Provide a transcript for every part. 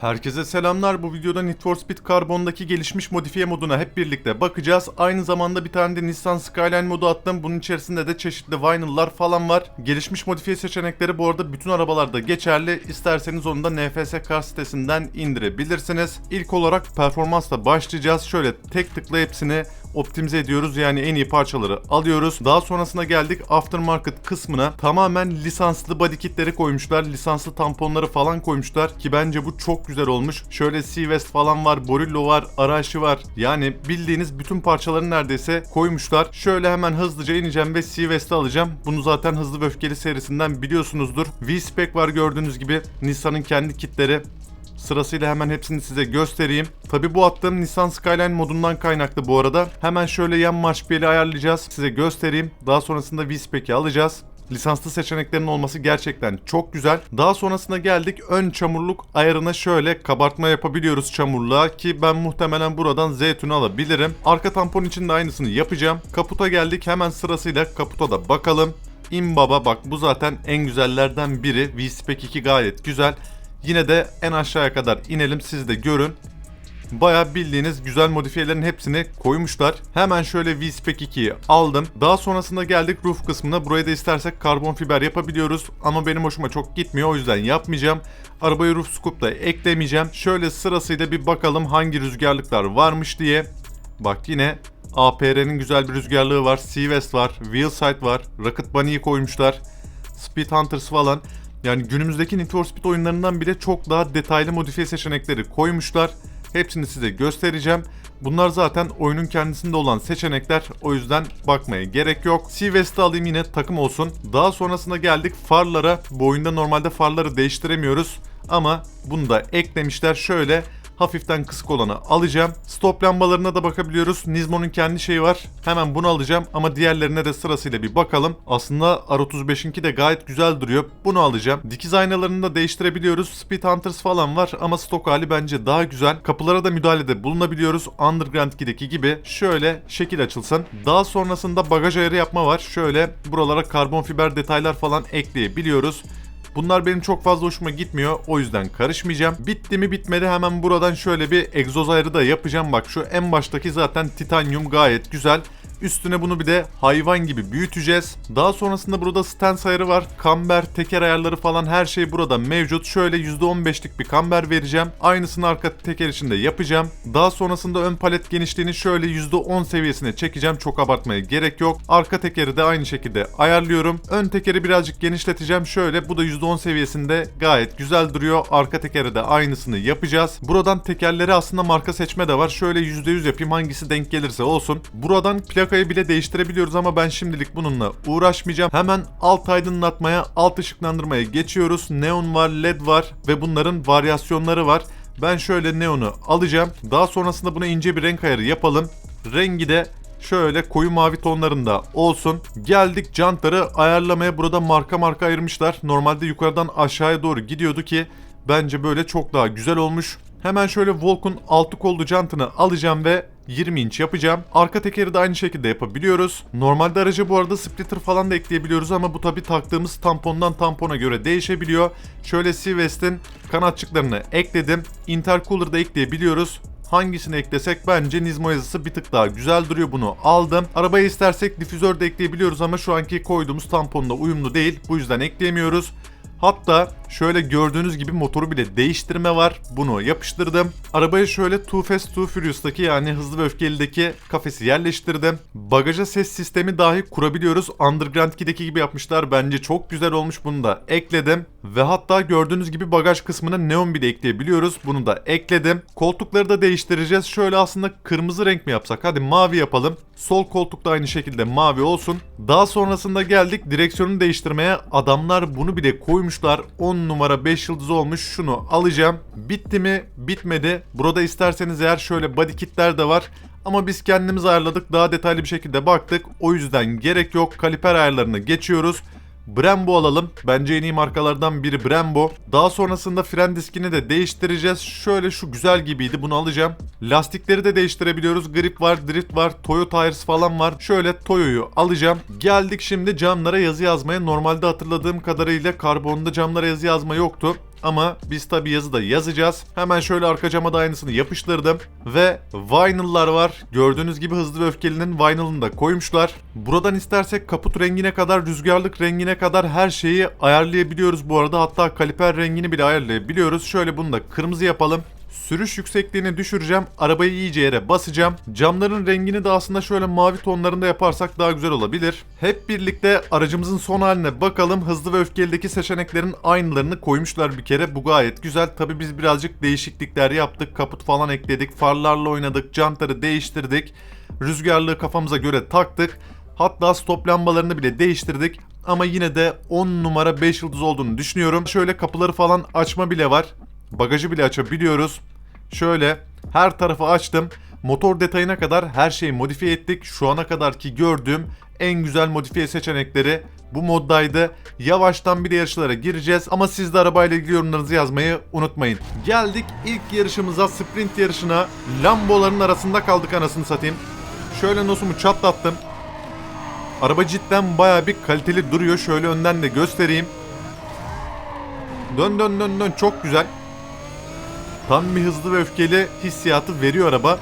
Herkese selamlar. Bu videoda Need for Speed Carbon'daki gelişmiş modifiye moduna hep birlikte bakacağız. Aynı zamanda bir tane de Nissan Skyline modu attım. Bunun içerisinde de çeşitli vinyl'lar falan var. Gelişmiş modifiye seçenekleri bu arada bütün arabalarda geçerli. İsterseniz onu da NFS Car sitesinden indirebilirsiniz. İlk olarak performansla başlayacağız. Şöyle tek tıkla hepsini optimize ediyoruz. Yani en iyi parçaları alıyoruz. Daha sonrasına geldik aftermarket kısmına. Tamamen lisanslı body kitleri koymuşlar. Lisanslı tamponları falan koymuşlar ki bence bu çok güzel olmuş. Şöyle Seawest falan var, Borillo var, Arashi var. Yani bildiğiniz bütün parçaları neredeyse koymuşlar. Şöyle hemen hızlıca ineceğim ve Seawest'i alacağım. Bunu zaten Hızlı ve Öfkeli serisinden biliyorsunuzdur. V-Spec var gördüğünüz gibi. Nissan'ın kendi kitleri. Sırasıyla hemen hepsini size göstereyim. Tabi bu attığım Nissan Skyline modundan kaynaklı bu arada. Hemen şöyle yan marş ayarlayacağız. Size göstereyim. Daha sonrasında V-Spec'i alacağız. Lisanslı seçeneklerin olması gerçekten çok güzel. Daha sonrasında geldik ön çamurluk ayarına şöyle kabartma yapabiliyoruz çamurluğa ki ben muhtemelen buradan zeytunu alabilirim. Arka tampon için de aynısını yapacağım. Kaputa geldik hemen sırasıyla kaputa da bakalım. İmbaba bak bu zaten en güzellerden biri. V-Spec 2 gayet güzel. Yine de en aşağıya kadar inelim siz de görün. Baya bildiğiniz güzel modifiyelerin hepsini koymuşlar. Hemen şöyle V-Spec 2'yi aldım. Daha sonrasında geldik roof kısmına. Buraya da istersek karbon fiber yapabiliyoruz. Ama benim hoşuma çok gitmiyor o yüzden yapmayacağım. Arabayı roof scoop'la eklemeyeceğim. Şöyle sırasıyla bir bakalım hangi rüzgarlıklar varmış diye. Bak yine APR'nin güzel bir rüzgarlığı var. Seawest var. Wheelsight var. Rocket Bunny'yi koymuşlar. Speed Hunters falan. Yani günümüzdeki Need for Speed oyunlarından bile çok daha detaylı modifiye seçenekleri koymuşlar. Hepsini size göstereceğim. Bunlar zaten oyunun kendisinde olan seçenekler. O yüzden bakmaya gerek yok. Seawest'i alayım yine takım olsun. Daha sonrasında geldik farlara. Bu oyunda normalde farları değiştiremiyoruz. Ama bunu da eklemişler. Şöyle hafiften kısık olanı alacağım. Stop lambalarına da bakabiliyoruz. Nismo'nun kendi şeyi var. Hemen bunu alacağım ama diğerlerine de sırasıyla bir bakalım. Aslında R35'inki de gayet güzel duruyor. Bunu alacağım. Dikiz aynalarını da değiştirebiliyoruz. Speed Hunters falan var ama stok hali bence daha güzel. Kapılara da müdahalede bulunabiliyoruz. Underground 2'deki gibi şöyle şekil açılsın. Daha sonrasında bagaj ayarı yapma var. Şöyle buralara karbon fiber detaylar falan ekleyebiliyoruz. Bunlar benim çok fazla hoşuma gitmiyor. O yüzden karışmayacağım. Bitti mi bitmedi hemen buradan şöyle bir egzoz ayarı da yapacağım. Bak şu en baştaki zaten titanyum gayet güzel. Üstüne bunu bir de hayvan gibi büyüteceğiz. Daha sonrasında burada stance ayarı var. Kamber, teker ayarları falan her şey burada mevcut. Şöyle %15'lik bir kamber vereceğim. Aynısını arka teker için de yapacağım. Daha sonrasında ön palet genişliğini şöyle %10 seviyesine çekeceğim. Çok abartmaya gerek yok. Arka tekeri de aynı şekilde ayarlıyorum. Ön tekeri birazcık genişleteceğim. Şöyle bu da %10 seviyesinde gayet güzel duruyor. Arka tekeri de aynısını yapacağız. Buradan tekerleri aslında marka seçme de var. Şöyle %100 yapayım hangisi denk gelirse olsun. Buradan plakayı bile değiştirebiliyoruz ama ben şimdilik bununla uğraşmayacağım. Hemen alt aydınlatmaya, alt ışıklandırmaya geçiyoruz. Neon var, led var ve bunların varyasyonları var. Ben şöyle neonu alacağım. Daha sonrasında buna ince bir renk ayarı yapalım. Rengi de şöyle koyu mavi tonlarında olsun. Geldik jantları ayarlamaya. Burada marka marka ayırmışlar. Normalde yukarıdan aşağıya doğru gidiyordu ki bence böyle çok daha güzel olmuş. Hemen şöyle Volk'un altı kollu jantını alacağım ve 20 inç yapacağım. Arka tekeri de aynı şekilde yapabiliyoruz. Normalde araca bu arada splitter falan da ekleyebiliyoruz ama bu tabi taktığımız tampondan tampona göre değişebiliyor. Şöyle Seawest'in kanatçıklarını ekledim. Intercooler da ekleyebiliyoruz. Hangisini eklesek bence Nismo yazısı bir tık daha güzel duruyor bunu aldım. Arabaya istersek difüzör de ekleyebiliyoruz ama şu anki koyduğumuz tamponla uyumlu değil. Bu yüzden ekleyemiyoruz. Hatta şöyle gördüğünüz gibi motoru bile değiştirme var. Bunu yapıştırdım. Arabaya şöyle Too Fast Too Furious'taki yani Hızlı ve Öfkeli'deki kafesi yerleştirdim. Bagaja ses sistemi dahi kurabiliyoruz. Underground 2'deki gibi yapmışlar. Bence çok güzel olmuş. Bunu da ekledim. Ve hatta gördüğünüz gibi bagaj kısmına neon bile ekleyebiliyoruz. Bunu da ekledim. Koltukları da değiştireceğiz. Şöyle aslında kırmızı renk mi yapsak? Hadi mavi yapalım. Sol koltuk da aynı şekilde mavi olsun. Daha sonrasında geldik direksiyonu değiştirmeye. Adamlar bunu bile koymuşlar. 10 numara 5 yıldız olmuş. Şunu alacağım. Bitti mi? Bitmedi. Burada isterseniz eğer şöyle body kitler de var. Ama biz kendimiz ayarladık. Daha detaylı bir şekilde baktık. O yüzden gerek yok. Kaliper ayarlarını geçiyoruz. Brembo alalım. Bence en iyi markalardan biri Brembo. Daha sonrasında fren diskini de değiştireceğiz. Şöyle şu güzel gibiydi. Bunu alacağım. Lastikleri de değiştirebiliyoruz. Grip var, drift var, Toyo Tires falan var. Şöyle Toyo'yu alacağım. Geldik şimdi camlara yazı yazmaya. Normalde hatırladığım kadarıyla karbonda camlara yazı yazma yoktu. Ama biz tabi yazı da yazacağız. Hemen şöyle arka cama da aynısını yapıştırdım. Ve vinyl'lar var. Gördüğünüz gibi hızlı ve öfkelinin vinyl'ını da koymuşlar. Buradan istersek kaput rengine kadar, rüzgarlık rengine kadar her şeyi ayarlayabiliyoruz bu arada. Hatta kaliper rengini bile ayarlayabiliyoruz. Şöyle bunu da kırmızı yapalım. Sürüş yüksekliğini düşüreceğim. Arabayı iyice yere basacağım. Camların rengini de aslında şöyle mavi tonlarında yaparsak daha güzel olabilir. Hep birlikte aracımızın son haline bakalım. Hızlı ve öfkelideki seçeneklerin aynılarını koymuşlar bir kere. Bu gayet güzel. Tabi biz birazcık değişiklikler yaptık. Kaput falan ekledik. Farlarla oynadık. Jantları değiştirdik. Rüzgarlığı kafamıza göre taktık. Hatta stop lambalarını bile değiştirdik. Ama yine de 10 numara 5 yıldız olduğunu düşünüyorum. Şöyle kapıları falan açma bile var. Bagajı bile açabiliyoruz. Şöyle her tarafı açtım. Motor detayına kadar her şeyi modifiye ettik. Şu ana kadarki gördüğüm en güzel modifiye seçenekleri bu moddaydı. Yavaştan bir de yarışlara gireceğiz ama siz de arabayla ilgili yorumlarınızı yazmayı unutmayın. Geldik ilk yarışımıza sprint yarışına. Lamboların arasında kaldık anasını satayım. Şöyle nosumu çatlattım. Araba cidden baya bir kaliteli duruyor. Şöyle önden de göstereyim. Dön dön dön dön çok güzel. Tam bir hızlı ve öfkeli hissiyatı veriyor araba.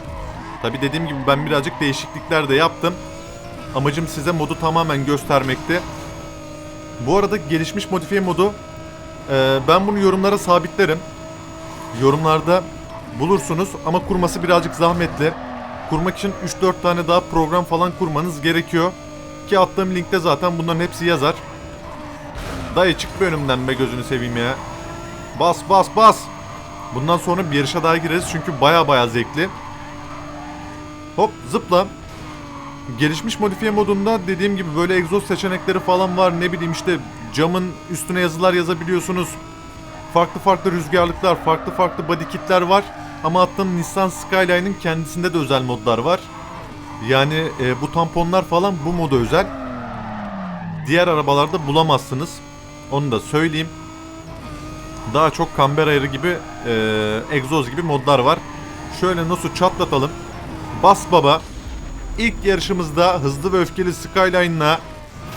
Tabi dediğim gibi ben birazcık değişiklikler de yaptım. Amacım size modu tamamen göstermekti. Bu arada gelişmiş modifiye modu e, ben bunu yorumlara sabitlerim. Yorumlarda bulursunuz ama kurması birazcık zahmetli. Kurmak için 3-4 tane daha program falan kurmanız gerekiyor. Ki attığım linkte zaten bunların hepsi yazar. Dayı çık bir önümden be gözünü seveyim ya. Bas bas bas. Bundan sonra bir yarışa daha gireriz çünkü baya baya zevkli. Hop zıpla. Gelişmiş modifiye modunda dediğim gibi böyle egzoz seçenekleri falan var. Ne bileyim işte camın üstüne yazılar yazabiliyorsunuz. Farklı farklı rüzgarlıklar, farklı farklı body kitler var. Ama attığım Nissan Skyline'in kendisinde de özel modlar var. Yani e, bu tamponlar falan bu moda özel. Diğer arabalarda bulamazsınız. Onu da söyleyeyim. Daha çok kamber ayarı gibi e, egzoz gibi modlar var. Şöyle nasıl çatlatalım. Bas baba. İlk yarışımızda hızlı ve öfkeli Skyline'la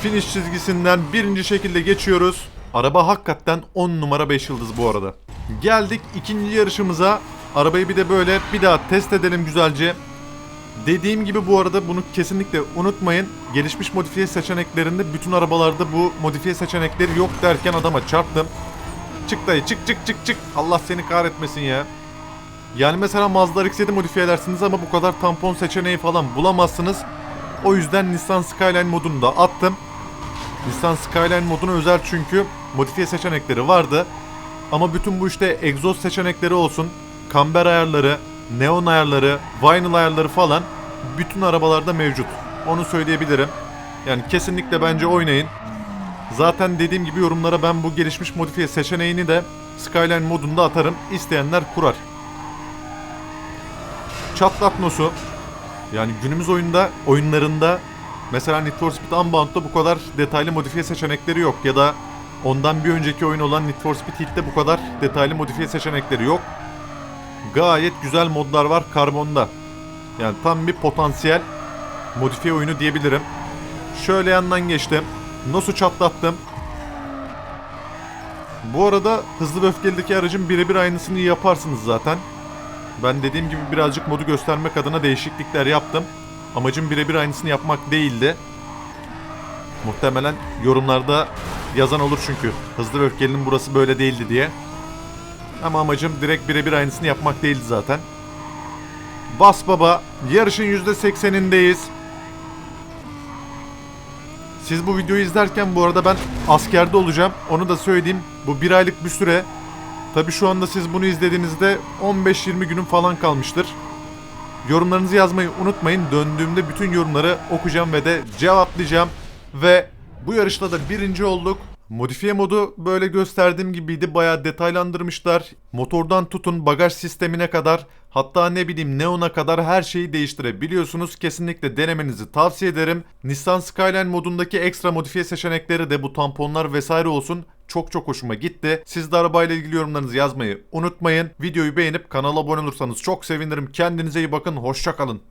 finish çizgisinden birinci şekilde geçiyoruz. Araba hakikaten 10 numara 5 yıldız bu arada. Geldik ikinci yarışımıza. Arabayı bir de böyle bir daha test edelim güzelce. Dediğim gibi bu arada bunu kesinlikle unutmayın. Gelişmiş modifiye seçeneklerinde bütün arabalarda bu modifiye seçenekleri yok derken adama çarptım. Çık dayı çık çık çık çık. Allah seni kahretmesin ya. Yani mesela Mazda RX-7 modifiye edersiniz ama bu kadar tampon seçeneği falan bulamazsınız. O yüzden Nissan Skyline modunu da attım. Nissan Skyline moduna özel çünkü modifiye seçenekleri vardı. Ama bütün bu işte egzoz seçenekleri olsun, kamber ayarları, neon ayarları, vinyl ayarları falan bütün arabalarda mevcut. Onu söyleyebilirim. Yani kesinlikle bence oynayın. Zaten dediğim gibi yorumlara ben bu gelişmiş modifiye seçeneğini de Skyline modunda atarım. İsteyenler kurar. Çatlak nosu. Yani günümüz oyunda oyunlarında mesela Need for Speed Unbound'da bu kadar detaylı modifiye seçenekleri yok ya da ondan bir önceki oyun olan Need for Speed Heat'te bu kadar detaylı modifiye seçenekleri yok. Gayet güzel modlar var karbonda. Yani tam bir potansiyel modifiye oyunu diyebilirim. Şöyle yandan geçtim. Nasıl çatlattım. Bu arada hızlı ve öfkelideki aracın birebir aynısını yaparsınız zaten. Ben dediğim gibi birazcık modu göstermek adına değişiklikler yaptım. Amacım birebir aynısını yapmak değildi. Muhtemelen yorumlarda yazan olur çünkü. Hızlı ve öfkelinin burası böyle değildi diye. Ama amacım direkt birebir aynısını yapmak değildi zaten. Bas baba. Yarışın %80'indeyiz. Siz bu videoyu izlerken bu arada ben askerde olacağım. Onu da söyleyeyim. Bu bir aylık bir süre. Tabi şu anda siz bunu izlediğinizde 15-20 günün falan kalmıştır. Yorumlarınızı yazmayı unutmayın. Döndüğümde bütün yorumları okuyacağım ve de cevaplayacağım. Ve bu yarışta da birinci olduk. Modifiye modu böyle gösterdiğim gibiydi. Bayağı detaylandırmışlar. Motordan tutun bagaj sistemine kadar hatta ne bileyim neona kadar her şeyi değiştirebiliyorsunuz. Kesinlikle denemenizi tavsiye ederim. Nissan Skyline modundaki ekstra modifiye seçenekleri de bu tamponlar vesaire olsun çok çok hoşuma gitti. Siz de arabayla ilgili yorumlarınızı yazmayı unutmayın. Videoyu beğenip kanala abone olursanız çok sevinirim. Kendinize iyi bakın. Hoşçakalın.